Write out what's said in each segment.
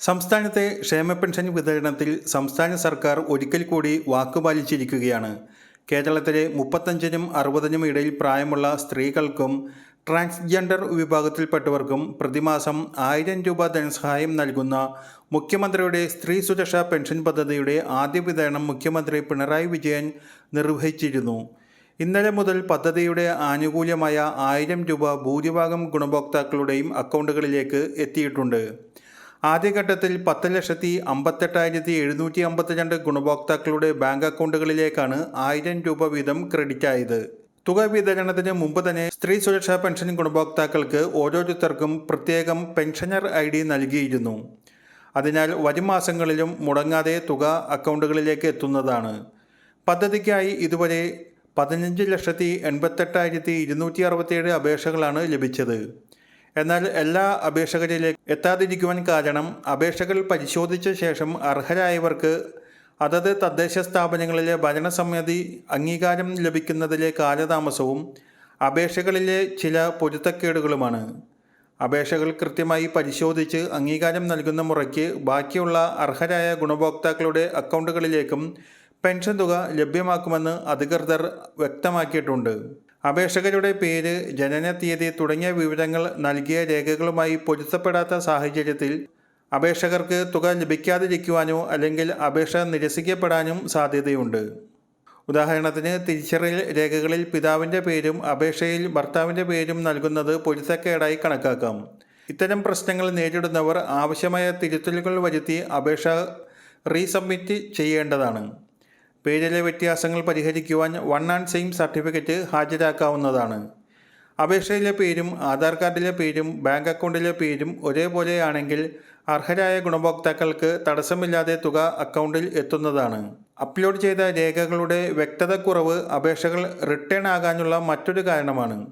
സംസ്ഥാനത്തെ ക്ഷേമ പെൻഷൻ വിതരണത്തിൽ സംസ്ഥാന സർക്കാർ ഒരിക്കൽ കൂടി വാക്കുപാലിച്ചിരിക്കുകയാണ് കേരളത്തിലെ മുപ്പത്തഞ്ചിനും അറുപതിനും ഇടയിൽ പ്രായമുള്ള സ്ത്രീകൾക്കും ട്രാൻസ്ജെൻഡർ വിഭാഗത്തിൽപ്പെട്ടവർക്കും പ്രതിമാസം ആയിരം രൂപ ധനസഹായം നൽകുന്ന മുഖ്യമന്ത്രിയുടെ സ്ത്രീ സുരക്ഷാ പെൻഷൻ പദ്ധതിയുടെ ആദ്യ വിതരണം മുഖ്യമന്ത്രി പിണറായി വിജയൻ നിർവഹിച്ചിരുന്നു. ഇന്നലെ മുതൽ പദ്ധതിയുടെ ആനുകൂല്യമായ ആയിരം രൂപ ഭൂരിഭാഗം ഗുണഭോക്താക്കളുടെയും അക്കൗണ്ടുകളിലേക്ക് എത്തിയിട്ടുണ്ട്. ആദ്യഘട്ടത്തിൽ പത്ത് ലക്ഷത്തി അമ്പത്തെട്ടായിരത്തി എഴുന്നൂറ്റി അമ്പത്തിരണ്ട് ഗുണഭോക്താക്കളുടെ ബാങ്ക് അക്കൗണ്ടുകളിലേക്കാണ് ആയിരം രൂപ വീതം ക്രെഡിറ്റ് ആയത്. തുക വിതരണത്തിന് മുമ്പ് തന്നെ സ്ത്രീ സുരക്ഷാ പെൻഷൻ ഗുണഭോക്താക്കൾക്ക് ഓരോരുത്തർക്കും പ്രത്യേകം പെൻഷനർ ഐ ഡി നൽകിയിരുന്നു. അതിനാൽ വരും മാസങ്ങളിലും മുടങ്ങാതെ തുക അക്കൗണ്ടുകളിലേക്ക് എത്തുന്നതാണ്. പദ്ധതിക്കായി ഇതുവരെ പതിനഞ്ച് ലക്ഷത്തി എൺപത്തെട്ടായിരത്തി ഇരുന്നൂറ്റി അറുപത്തിയേഴ് അപേക്ഷകളാണ് ലഭിച്ചത്. എന്നാൽ എല്ലാ അപേക്ഷകരിലേക്ക് എത്താതിരിക്കുവാൻ കാരണം അപേക്ഷകൾ പരിശോധിച്ച ശേഷം അർഹരായവർക്ക് അതത് തദ്ദേശ സ്ഥാപനങ്ങളിലെ ഭരണസമിതി അംഗീകാരം ലഭിക്കുന്നതിലെ കാലതാമസവും അപേക്ഷകളിലെ ചില പൊരുത്തക്കേടുകളുമാണ്. അപേക്ഷകൾ കൃത്യമായി പരിശോധിച്ച് അംഗീകാരം നൽകുന്ന മുറയ്ക്ക് ബാക്കിയുള്ള അർഹരായ ഗുണഭോക്താക്കളുടെ അക്കൗണ്ടുകളിലേക്കും പെൻഷൻ തുക ലഭ്യമാക്കുമെന്ന് അധികൃതർ വ്യക്തമാക്കിയിട്ടുണ്ട്. അപേക്ഷകരുടെ പേര് ജനന തീയതി തുടങ്ങിയ വിവരങ്ങൾ നൽകിയ രേഖകളുമായി പൊരുത്തപ്പെടാത്ത സാഹചര്യത്തിൽ അപേക്ഷകർക്ക് തുക ലഭിക്കാതിരിക്കുവാനോ അല്ലെങ്കിൽ അപേക്ഷ നിരസിക്കപ്പെടാനും സാധ്യതയുണ്ട്. ഉദാഹരണത്തിന് തിരിച്ചറിയൽ രേഖകളിൽ പിതാവിന്റെ പേരും അപേക്ഷയിൽ ഭർത്താവിന്റെ പേരും നൽകുന്നത് പൊരുത്തക്കേടായി കണക്കാക്കാം. ഇത്തരം പ്രശ്നങ്ങൾ നേരിടുന്നവർ ആവശ്യമായ തിരുത്തലുകൾ വരുത്തി അപേക്ഷ റീസബ്മിറ്റ് ചെയ്യേണ്ടതാണ്. പേരിലെ വ്യത്യാസങ്ങൾ പരിഹരിക്കുവാൻ വൺ ആൻഡ് സെയിം സർട്ടിഫിക്കറ്റ് ഹാജരാക്കാവുന്നതാണ്. അപേക്ഷയിലെ പേരും ആധാർ കാർഡിലെ പേരും ബാങ്ക് അക്കൗണ്ടിലെ പേരും ഒരേപോലെയാണെങ്കിൽ അർഹരായ ഗുണഭോക്താക്കൾക്ക് തടസ്സമില്ലാതെ തുക അക്കൗണ്ടിൽ എത്തുന്നതാണ്. അപ്ലോഡ് ചെയ്ത രേഖകളുടെ വ്യക്തതക്കുറവ് അപേക്ഷകൾ റിട്ടേൺ ആകാനുള്ള മറ്റൊരു കാരണമാണ്.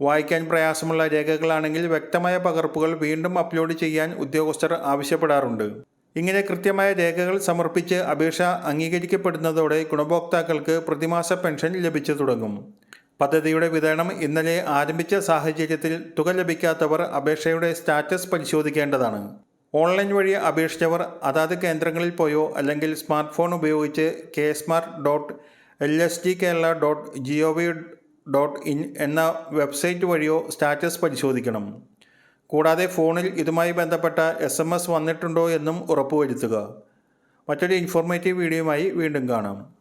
വായിക്കാൻ പ്രയാസമുള്ള രേഖകളാണെങ്കിൽ വ്യക്തമായ പകർപ്പുകൾ വീണ്ടും അപ്ലോഡ് ചെയ്യാൻ ഉദ്യോഗസ്ഥർ ആവശ്യപ്പെടാറുണ്ട്. ഇങ്ങനെ കൃത്യമായ രേഖകൾ സമർപ്പിച്ച് അപേക്ഷ അംഗീകരിക്കപ്പെടുന്നതോടെ ഗുണഭോക്താക്കൾക്ക് പ്രതിമാസ പെൻഷൻ ലഭിച്ചു തുടങ്ങും. പദ്ധതിയുടെ വിതരണം ഇന്നലെ ആരംഭിച്ച സാഹചര്യത്തിൽ തുക ലഭിക്കാത്തവർ അപേക്ഷയുടെ സ്റ്റാറ്റസ് പരിശോധിക്കേണ്ടതാണ്. ഓൺലൈൻ വഴി അപേക്ഷിച്ചവർ അതാത് കേന്ദ്രങ്ങളിൽ പോയോ അല്ലെങ്കിൽ സ്മാർട്ട് ഫോൺ ഉപയോഗിച്ച് K smart dot L S T Kerala dot G O V dot in എന്ന വെബ്സൈറ്റ് വഴിയോ സ്റ്റാറ്റസ് പരിശോധിക്കണം. കൂടാതെ ഫോണിൽ ഇതുമായി ബന്ധപ്പെട്ട എസ് എം എസ് വന്നിട്ടുണ്ടോ എന്നും ഉറപ്പുവരുത്തുക. മറ്റൊരു ഇൻഫോർമേറ്റീവ് വീഡിയോയുമായി വീണ്ടും കാണാം.